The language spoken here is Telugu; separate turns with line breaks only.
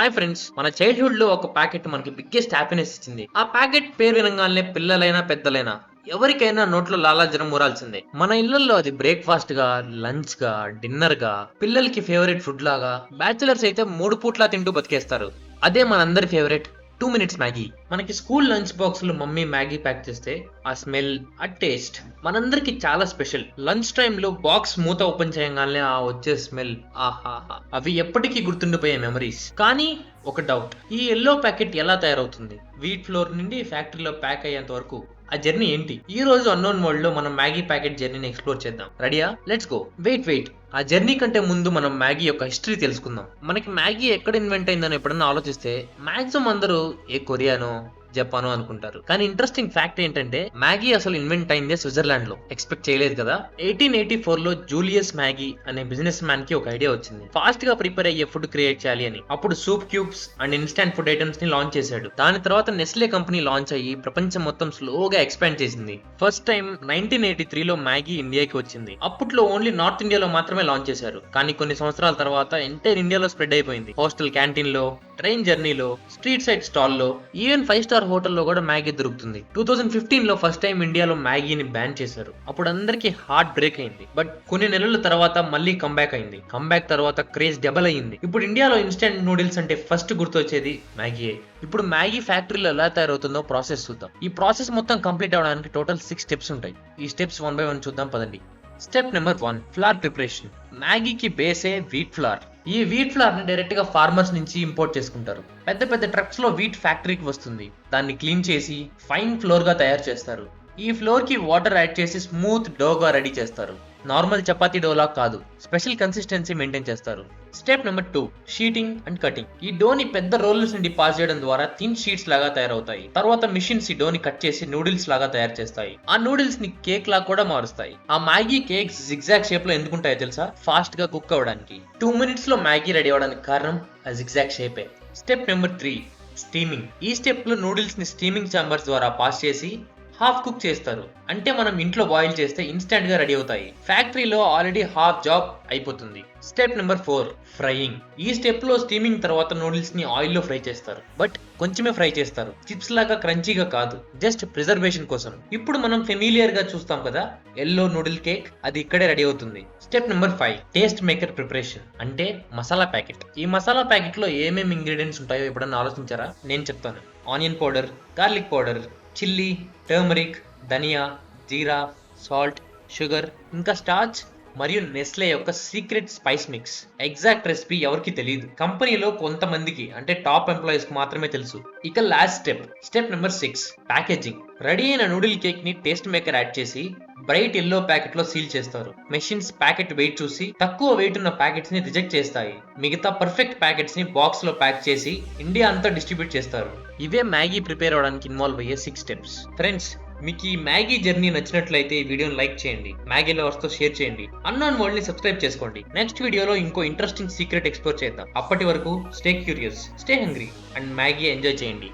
హాయ్ ఫ్రెండ్స్ మన చైల్డ్హుడ్లో ఒక ప్యాకెట్ మనకి బిగ్గెస్ట్ హ్యాపీనెస్ ఇచ్చింది. ఆ ప్యాకెట్ పేరు వినగానే పిల్లలైనా పెద్దలైనా ఎవరికైనా నోట్లో లాలాజలం ఊరాల్సిందే. మన ఇళ్ళలో అది బ్రేక్ఫాస్ట్గా లంచ్గా డిన్నర్గా పిల్లలకి ఫేవరెట్ ఫుడ్ లాగా బ్యాచులర్స్ అయితే మూడు పూట్లా తింటూ బతికేస్తారు. అదే మనందరి ఫేవరెట్ టూ మినిట్స్ మ్యాగీ. మనకి స్కూల్ లంచ్ బాక్స్లో మమ్మీ మ్యాగీ ప్యాక్ చేస్తే ఆ స్మెల్ ఆ టేస్ట్ మనందరికి చాలా స్పెషల్. లంచ్ టైంలో బాక్స్ మూత ఓపెన్ చేయగానే ఆ వచ్చే స్మెల్ ఆహాహా. అవి ఎప్పటికీ గుర్తుండిపోయే మెమరీస్. కానీ ఒక డౌట్ ఈ ఎల్లో ప్యాకెట్ ఎలా తయారవుతుంది? వీట్ ఫ్లోర్ నుండి ఫ్యాక్టరీలో ప్యాక్ అయ్యేంత వరకు ఆ జర్నీ ఏంటి? ఈ రోజు అన్నోన్ వరల్డ్లో మనం మ్యాగీ ప్యాకెట్ జర్నీని ఎక్స్ప్లోర్ చేద్దాం. రెడీయా లెట్స్ గో వెయిట్ వెయిట్ ఆ జర్నీ కంటే ముందు మనం మ్యాగీ యొక్క హిస్టరీ తెలుసుకుందాం. మనకి మ్యాగీ ఎక్కడ ఇన్వెంట్ అయిందని ఎప్పుడన్నా ఆలోచిస్తే మాక్సిమం అందరూ ఏ కొరియానో జపానో అనుకుంటారు. కానీ ఇంట్రెస్టింగ్ ఫ్యాక్ట్ ఏంటంటే మ్యాగీ అసలు ఇన్వెంట్ అయిందే స్విట్జర్లాండ్లో ఎక్స్పెక్ట్ చేయలేదు కదా? ఎయిటీన్ ఎయిటీ ఫోర్లో జూలియస్ మ్యాగీ అనే బిజినెస్ మ్యాన్కి ఒక ఐడియా వచ్చింది. ఫాస్ట్గా ప్రిపేర్ అయ్యే ఫుడ్ క్రియేట్ చేయాలి అని. అప్పుడు soup cubes and instant food ఐటమ్స్ని launch చేశాడు. దాని తర్వాత నెస్లే కంపెనీ లాంచ్ అయ్యి ప్రపంచం మొత్తం స్లోగా ఎక్స్పాండ్ చేసింది. ఫస్ట్ టైం నైన్టీన్ ఎయిటీ త్రీలో మ్యాగీ ఇండియాకి వచ్చింది. అప్పట్లో ఓన్లీ నార్త్ ఇండియాలో మాత్రమే లాంచ్ చేశారు. కానీ కొన్ని సంవత్సరాల తర్వాత ఎంటైర్ ఇండియాలో స్ప్రెడ్ అయిపోయింది. హాస్టల్ క్యాంటీన్లో ట్రైన్ జర్నీలో స్ట్రీట్ సైడ్ స్టాల్లో ఈవెన్ ఫైవ్ స్టార్ హోటల్లో కూడా మ్యాగీ దొరుకుతుంది. టూ థౌసండ్ ఫిఫ్టీన్లో ఫస్ట్ టైం ఇండియాలో మ్యాగీని బ్యాన్ చేశారు. అప్పుడు అందరికీ హార్ట్ బ్రేక్ అయింది. బట్ కొన్ని నెలల తర్వాత మళ్ళీ కంబ్యాక్ అయింది. కంబ్యాక్ తర్వాత క్రేజ్ డబల్ అయింది ఇప్పుడు ఇండియాలో ఇన్స్టెంట్ నూడిల్స్ అంటే ఫస్ట్ గుర్తొచ్చేది మ్యాగీయే. ఇప్పుడు మ్యాగీ ఫ్యాక్టరీలో ఎలా తయారవుతుందో ప్రాసెస్ చూద్దాం. ఈ ప్రాసెస్ మొత్తం కంప్లీట్ అవడానికి టోటల్ సిక్స్ స్టెప్స్ ఉంటాయి. ఈ స్టెప్స్ వన్ బై వన్ చూద్దాం పదండి. Step number one flour preparation మ్యాగీకి బేసే వీట్ ఫ్లార్ ఈ వీట్ ఫ్లార్ని డైరెక్ట్గా ఫార్మర్స్ నుంచి ఇంపోర్ట్ చేసుకుంటారు. పెద్ద పెద్ద ట్రక్స్లో వీట్ ఫ్యాక్టరీకి వస్తుంది. దాన్ని క్లీన్ చేసి ఫైన్ ఫ్లోర్గా తయారు చేస్తారు. ఈ ఫ్లోర్కి వాటర్ యాడ్ చేసి స్మూత్ డోగా రెడీ చేస్తారు. నార్మల్ చపాతీ డోలా కాదు. స్పెషల్ కన్సిస్టెన్సీ మెయింటైన్ చేస్తారు. Step number two sheeting and cutting. ఈ డోని పెద్ద రోల్స్ నుండి పాస్ చేయడం ద్వారా థిన్ షీట్స్ లాగా తయారవుతాయి. తర్వాత మిషన్స్ ఈ డోని కట్ చేసి నూడిల్స్ లాగా తయారు చేస్తాయి. ఆ నూడిల్స్ని కేక్ లాగా కూడా మారుస్తాయి. ఆ మ్యాగీ కేక్స్ జిగ్జాగ్ షేప్లో ఎందుకుంటాయో తెలుసా? ఫాస్ట్గా కుక్ అవ్వడానికి. టూ మినిట్స్లో మ్యాగీ రెడీ అవ్వడానికి కారణం ఆ zigzag షేపే. Step number three steaming. ఈ స్టెప్లో నూడిల్స్ని స్టీమింగ్ చాంబర్స్ ద్వారా పాస్ చేసి హాఫ్ కుక్ చేస్తారు. అంటే మనం ఇంట్లో బాయిల్ చేస్తే ఇన్స్టెంట్గా రెడీ అవుతాయి. ఫ్యాక్టరీలో ఆల్రెడీ హాఫ్ జాబ్ అయిపోతుంది. స్టెప్ నెంబర్ ఫోర్ ఫ్రైయింగ్ ఈ స్టెప్లో స్టీమింగ్ తర్వాత నూడిల్స్ని ఆయిల్లో ఫ్రై చేస్తారు. బట్ కొంచెమే ఫ్రై చేస్తారు. చిప్స్ లాగా క్రంచీగా కాదు. జస్ట్ ప్రిజర్వేషన్ కోసం. ఇప్పుడు మనం ఫెమిలియర్గా చూస్తాం కదా ఎల్లో నూడిల్ కేక్ అది ఇక్కడే రెడీ అవుతుంది. Step number five taste maker preparation అంటే మసాలా ప్యాకెట్ ఈ మసాలా ప్యాకెట్లో ఏమేమి ఇంగ్రీడియంట్స్ ఉంటాయో ఎప్పుడన్నా ఆలోచించారా? నేను చెప్తాను. Onion powder garlic powder chilli turmeric ధనియా జీరా సాల్ట్ షుగర్ ఇంకా స్టార్చ్ మరియు నెస్లే యొక్క secret spice mix. Exact recipe ఎవరికి తెలియదు కంపెనీలో కొంతమందికి అంటే టాప్ ఎంప్లాయీస్కి మాత్రమే తెలుసు. ఇక last step. Step number six. Packaging. Ready అయిన నూడిల్ కేక్ని టేస్ట్ మేకర్ యాడ్ చేసి బ్రైట్ ఎల్లో ప్యాకెట్లో సీల్ చేస్తారు. మెషిన్స్ ప్యాకెట్ వెయిట్ చూసి తక్కువ వెయిట్ ఉన్న ప్యాకెట్స్ని రిజెక్ట్ చేస్తాయి. మిగతా పర్ఫెక్ట్ ప్యాకెట్స్ని బాక్స్లో ప్యాక్ చేసి ఇండియా అంతా డిస్ట్రిబ్యూట్ చేస్తారు. ఇవే మ్యాగీ ప్రిపేర్ అవడానికి ఇన్వాల్వ్ అయ్యే సిక్స్ స్టెప్స్ ఫ్రెండ్స్ మీకు ఈ మ్యాగీ జర్నీ నచ్చినట్లయితే ఈ వీడియోని లైక్ చేయండి. మ్యాగీ లవర్స్తో షేర్ చేయండి. అన్నోన్ వరల్డ్ని సబ్స్క్రైబ్ చేసుకోండి. నెక్స్ట్ వీడియోలో ఇంకో ఇంట్రెస్టింగ్ సీక్రెట్ ఎక్స్ప్లోర్ చేద్దాం. అప్పటి వరకు stay curious stay hungry and Maggi enjoy చేయండి.